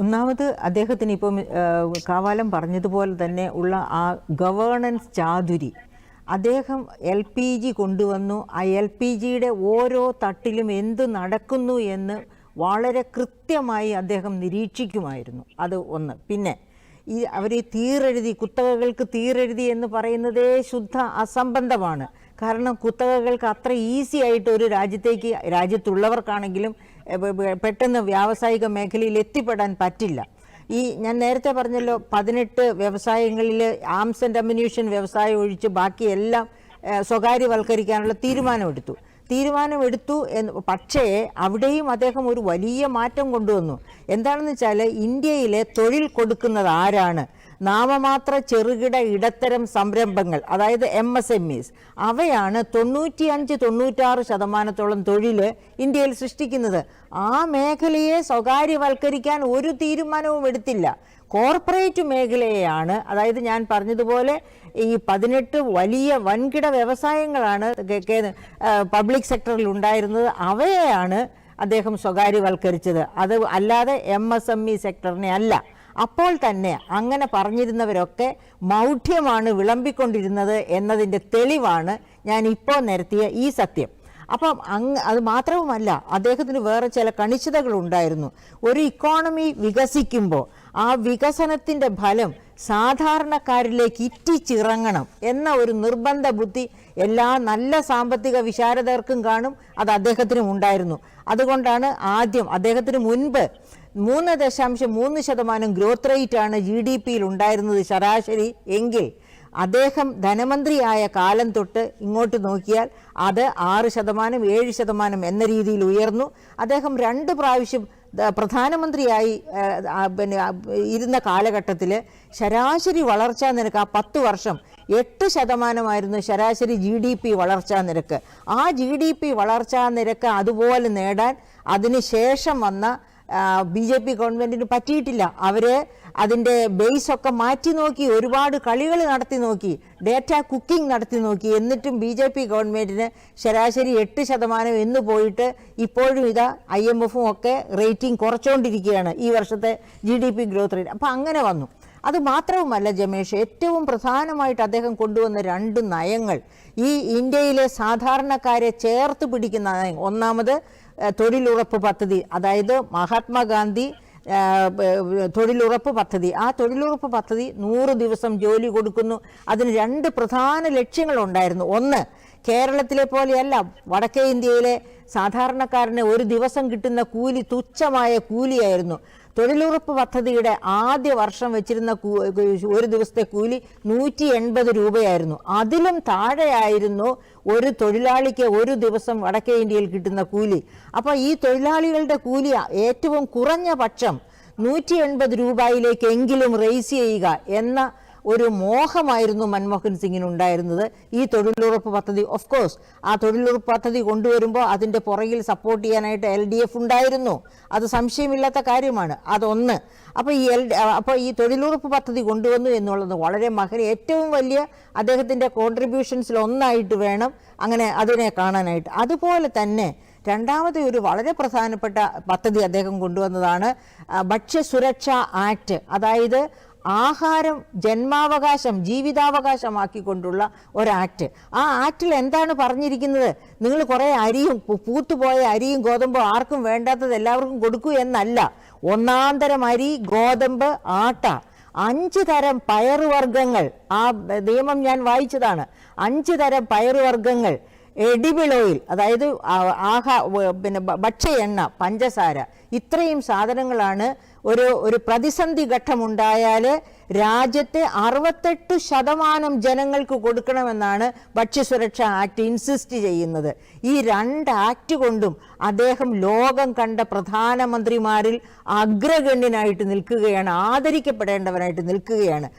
ഒന്നാമത് അദ്ദേഹത്തിന് ഇപ്പം കാവാലം പറഞ്ഞതുപോലെ തന്നെ ഉള്ള ആ ഗവേണൻസ് ചാതുരി അദ്ദേഹം എൽ പി ജി കൊണ്ടുവന്നു. ആ എൽ പി ജിയുടെ ഓരോ തട്ടിലും എന്ത് നടക്കുന്നു എന്ന് വളരെ കൃത്യമായി അദ്ദേഹം നിരീക്ഷിക്കുമായിരുന്നു. അത് ഒന്ന്. പിന്നെ ഈ അവർ തീരെഴുതി കുത്തകകൾക്ക് തീരെഴുതി എന്ന് പറയുന്നതേ ശുദ്ധ അസംബന്ധമാണ്. കാരണം കുത്തകകൾക്ക് അത്ര ഈസി ആയിട്ട് ഒരു രാജ്യത്തേക്ക് രാജ്യത്തുള്ളവർക്കാണെങ്കിലും പെട്ടെന്ന് വ്യാവസായിക മേഖലയിൽ എത്തിപ്പെടാൻ പറ്റില്ല. ഈ ഞാൻ നേരത്തെ പറഞ്ഞല്ലോ പതിനെട്ട് വ്യവസായങ്ങളിൽ ആംസ് ആൻഡ് അമ്യൂണിഷൻ വ്യവസായം ഒഴിച്ച് ബാക്കിയെല്ലാം എല്ലാം സ്വകാര്യവൽക്കരിക്കാനുള്ള തീരുമാനമെടുത്തു. തീരുമാനമെടുത്തു എന്ന് പക്ഷേ അവിടെയും അദ്ദേഹം ഒരു വലിയ മാറ്റം കൊണ്ടുവന്നു. എന്താണെന്ന് വെച്ചാൽ ഇന്ത്യയിലെ തൊഴിൽ കൊടുക്കുന്നത് ആരാണ്? നാമമാത്ര ചെറുകിട ഇടത്തരം സംരംഭങ്ങൾ അതായത് എം എസ് എം ഇസ് അവയാണ് തൊണ്ണൂറ്റിയഞ്ച് തൊണ്ണൂറ്റാറ് ശതമാനത്തോളം തൊഴിൽ ഇന്ത്യയിൽ സൃഷ്ടിക്കുന്നത്. ആ മേഖലയെ സ്വകാര്യവൽക്കരിക്കാൻ ഒരു തീരുമാനവും എടുത്തില്ല. കോർപ്പറേറ്റ് മേഖലയെയാണ് അതായത് ഞാൻ പറഞ്ഞതുപോലെ ഈ പതിനെട്ട് വലിയ വൻകിട വ്യവസായങ്ങളാണ് പബ്ലിക് സെക്ടറിൽ ഉണ്ടായിരുന്നത്. അവയെയാണ് അദ്ദേഹം സ്വകാര്യവൽക്കരിച്ചത്. അത് അല്ലാതെ എം എസ് എം ഇ സെക്ടറിനെ അല്ല. അപ്പോൾ തന്നെ അങ്ങനെ പറഞ്ഞിരുന്നവരൊക്കെ മൗഢ്യമാണ് വിളമ്പിക്കൊണ്ടിരുന്നത് എന്നതിന്റെ തെളിവാണ് ഞാൻ ഇപ്പോൾ നിരത്തിയ ഈ സത്യം. അപ്പം അങ്ങ് അത് മാത്രവുമല്ല അദ്ദേഹത്തിന് വേറെ ചില കണിശതകൾ ഉണ്ടായിരുന്നു ഒരു ഇക്കോണമി വികസിക്കുമ്പോൾ ആ വികസനത്തിന്റെ ഫലം സാധാരണക്കാരിലേക്ക് ഇറ്റിച്ചിറങ്ങണം എന്ന ഒരു നിർബന്ധ ബുദ്ധി എല്ലാ നല്ല സാമ്പത്തിക വിശാരദർക്കും കാണും അത് അദ്ദേഹത്തിനും ഉണ്ടായിരുന്നു. അതുകൊണ്ടാണ് ആദ്യം അദ്ദേഹത്തിന് മുൻപ് മൂന്ന് ദശാംശം മൂന്ന് ശതമാനം ഗ്രോത്ത് റേറ്റ് ആണ് ജി ഡി പിയിൽ ഉണ്ടായിരുന്നത് ശരാശരി. എങ്കിൽ അദ്ദേഹം ധനമന്ത്രിയായ കാലം തൊട്ട് ഇങ്ങോട്ട് നോക്കിയാൽ അത് ആറ് ശതമാനം ഏഴ് ശതമാനം എന്ന രീതിയിൽ ഉയർന്നു. അദ്ദേഹം രണ്ട് പ്രാവശ്യം പ്രധാനമന്ത്രിയായി പിന്നെ ഇരുന്ന കാലഘട്ടത്തിൽ ശരാശരി വളർച്ചാ നിരക്ക് ആ പത്ത് വർഷം എട്ട് ശതമാനമായിരുന്നു ശരാശരി ജി ഡി പി വളർച്ചാ നിരക്ക്. ആ ജി ഡി പി വളർച്ചാ നിരക്ക് അതുപോലെ നേടാൻ അതിന് ശേഷം വന്ന ബി ജെ പി ഗവൺമെന്റിന് പറ്റിയിട്ടില്ല. അവർ അതിന്റെ ബേസ് ഒക്കെ മാറ്റി നോക്കി ഒരുപാട് കളികൾ നടത്തി നോക്കി ഡേറ്റ കുക്കിംഗ് നടത്തി നോക്കി. എന്നിട്ടും ബി ജെ പി ഗവൺമെന്റിന് ശരാശരി എട്ട് ശതമാനം എന്ന് പോയിട്ട് ഇപ്പോഴും ഇതാ ഐ എം എഫും ഒക്കെ റേറ്റിംഗ് കുറച്ചുകൊണ്ടിരിക്കുകയാണ് ഈ വർഷത്തെ G D P growth rate അപ്പം അങ്ങനെ വന്നു. അത് മാത്രവുമല്ല ജമേഷ് ഏറ്റവും പ്രധാനമായിട്ട് അദ്ദേഹം കൊണ്ടുവന്ന രണ്ട് നയങ്ങൾ. ഈ ഇന്ത്യയിലെ സാധാരണക്കാരെ ചേർത്ത് പിടിക്കുന്ന നയം ഒന്നാമത് തൊഴിലുറപ്പ് പദ്ധതി അതായത് മഹാത്മാഗാന്ധി തൊഴിലുറപ്പ് പദ്ധതി. ആ തൊഴിലുറപ്പ് പദ്ധതി നൂറ് ദിവസം ജോലി കൊടുക്കുന്നു. അതിന് രണ്ട് പ്രധാന ലക്ഷ്യങ്ങളുണ്ടായിരുന്നു. ഒന്ന് കേരളത്തിലെ പോലെയല്ല വടക്കേ ഇന്ത്യയിലെ സാധാരണക്കാരന് ഒരു ദിവസം കിട്ടുന്ന കൂലി തുച്ഛമായ കൂലിയായിരുന്നു. തൊഴിലുറപ്പ് പദ്ധതിയുടെ ആദ്യ വർഷം വെച്ചിരുന്ന ഒരു ദിവസത്തെ കൂലി നൂറ്റി എൺപത് രൂപയായിരുന്നു. അതിലും താഴെയായിരുന്നു ഒരു തൊഴിലാളിക്ക് ഒരു ദിവസം വടക്കേ ഇന്ത്യയിൽ കിട്ടുന്ന കൂലി. അപ്പോൾ ഈ തൊഴിലാളികളുടെ കൂലി ഏറ്റവും കുറഞ്ഞ പക്ഷം നൂറ്റി എൺപത് രൂപയിലേക്കെങ്കിലും റേസ് ചെയ്യുക എന്ന ഒരു മോഹമായിരുന്നു മൻമോഹൻ സിംഗിന് ഉണ്ടായിരുന്നത്. ഈ തൊഴിലുറപ്പ് പദ്ധതി ഓഫ് കോഴ്സ് ആ തൊഴിലുറപ്പ് പദ്ധതി കൊണ്ടുവരുമ്പോൾ അതിന്റെ പുറകിൽ സപ്പോർട്ട് ചെയ്യാനായിട്ട് എൽ ഡി എഫ് ഉണ്ടായിരുന്നു. അത് സംശയമില്ലാത്ത കാര്യമാണ്. അതൊന്ന്. അപ്പോൾ ഈ എൽ അപ്പോൾ ഈ തൊഴിലുറപ്പ് പദ്ധതി കൊണ്ടുവന്നു എന്നുള്ളത് വളരെ മകൻ ഏറ്റവും വലിയ അദ്ദേഹത്തിന്റെ കോൺട്രിബ്യൂഷൻസിൽ ഒന്നായിട്ട് വേണം അങ്ങനെ അതിനെ കാണാനായിട്ട്. അതുപോലെ തന്നെ രണ്ടാമത് ഒരു വളരെ പ്രധാനപ്പെട്ട പദ്ധതി അദ്ദേഹം കൊണ്ടുവന്നതാണ് ഭക്ഷ്യസുരക്ഷാ ആക്ട്. അതായത് ആഹാരം ജന്മാവകാശം ജീവിതാവകാശമാക്കിക്കൊണ്ടുള്ള ഒരു ആക്ട് ആ ആക്റ്റിൽ എന്താണ് പറഞ്ഞിരിക്കുന്നത്? നിങ്ങൾ കുറേ അരിയും പൂത്തുപോയ അരിയും ഗോതമ്പോ ആർക്കും വേണ്ടാത്തത് എല്ലാവർക്കും കൊടുക്കൂ എന്നല്ല. ഒന്നാന്തരം അരി ഗോതമ്പ് ആട്ട. അഞ്ച് തരം പയറുവർഗങ്ങൾ. ആ നിയമം ഞാൻ വായിച്ചതാണ്. അഞ്ച് തരം പയറുവർഗങ്ങൾ. എഡിബിൾ ഓയിൽ അതായത് ആഹാ പിന്നെ ഭക്ഷ്യ എണ്ണ പഞ്ചസാര ഇത്രയും സാധനങ്ങളാണ് ഒരു ഒരു പ്രതിസന്ധി ഘട്ടമുണ്ടായാൽ രാജ്യത്തെ അറുപത്തെട്ട് ശതമാനം ജനങ്ങൾക്ക് കൊടുക്കണമെന്നാണ് ഭക്ഷ്യസുരക്ഷ ആക്ട് ഇൻസിസ്റ്റ് ചെയ്യുന്നത്. ഈ രണ്ട് ആക്ട് കൊണ്ടും അദ്ദേഹം ലോകം കണ്ട പ്രധാനമന്ത്രിമാരിൽ അഗ്രഗണ്യനായിട്ട് നിൽക്കുകയാണ് ആദരിക്കപ്പെടേണ്ടവനായിട്ട് നിൽക്കുകയാണ്.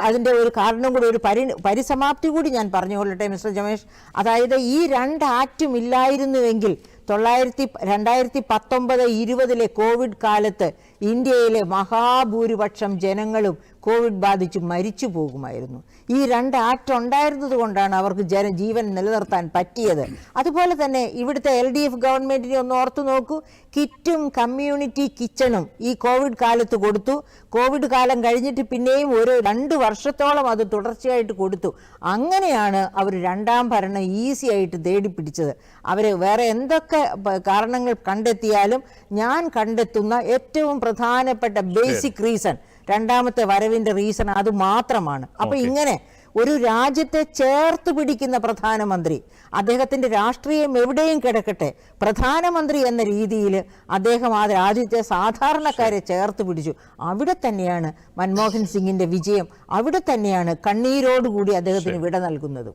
അതിന്റെ ഒരു കാരണം കൂടി ഒരു പരി പരിസമാപ്തി കൂടി ഞാൻ പറഞ്ഞുകൊള്ളട്ടെ മിസ്റ്റർ ജമേഷ്. അതായത് ഈ രണ്ട് ആക്റ്റും ഇല്ലായിരുന്നുവെങ്കിൽ തൊള്ളായിരത്തി രണ്ടായിരത്തി പത്തൊമ്പത് ഇരുപതിലെ കോവിഡ് കാലത്ത് ഇന്ത്യയിലെ മഹാഭൂരിപക്ഷം ജനങ്ങളും കോവിഡ് ബാധിച്ച് മരിച്ചു പോകുമായിരുന്നു. ഈ രണ്ട് ആക്ട് ഉണ്ടായിരുന്നത് കൊണ്ടാണ് അവർക്ക് ജന ജീവൻ നിലനിർത്താൻ പറ്റിയത്. അതുപോലെ തന്നെ ഇവിടുത്തെ എൽ ഡി എഫ് ഗവൺമെന്റിനെ ഒന്ന് ഓർത്തു നോക്കൂ. കിറ്റും കമ്മ്യൂണിറ്റി കിച്ചണും ഈ കോവിഡ് കാലത്ത് കൊടുത്തു. കോവിഡ് കാലം കഴിഞ്ഞിട്ട് പിന്നെയും ഒരു രണ്ട് വർഷത്തോളം അത് തുടർച്ചയായിട്ട് കൊടുത്തു. അങ്ങനെയാണ് അവർ രണ്ടാം ഭരണം ഈസി ആയിട്ട് തേടിപ്പിടിച്ചത്. അവർ വേറെ എന്തൊക്കെ പ- കാരണങ്ങൾ കണ്ടെത്തിയാലും ഞാൻ കണ്ടെത്തുന്ന ഏറ്റവും പ്രധാനപ്പെട്ട ബേസിക് റീസൺ രണ്ടാമത്തെ വരവിന്റെ റീസൺ അത് മാത്രമാണ്. അപ്പൊ ഇങ്ങനെ ഒരു രാജ്യത്തെ ചേർത്ത് പിടിക്കുന്ന പ്രധാനമന്ത്രി അദ്ദേഹത്തിന്റെ രാഷ്ട്രീയം എവിടെയും കിടക്കട്ടെ പ്രധാനമന്ത്രി എന്ന രീതിയിൽ അദ്ദേഹം ആ രാജ്യത്തെ സാധാരണക്കാരെ ചേർത്ത് പിടിച്ചു. അവിടെ തന്നെയാണ് മൻമോഹൻ സിംഗിന്റെ വിജയം. അവിടെ തന്നെയാണ് കണ്ണീരോടുകൂടി അദ്ദേഹത്തിന് വിട നൽകുന്നതും.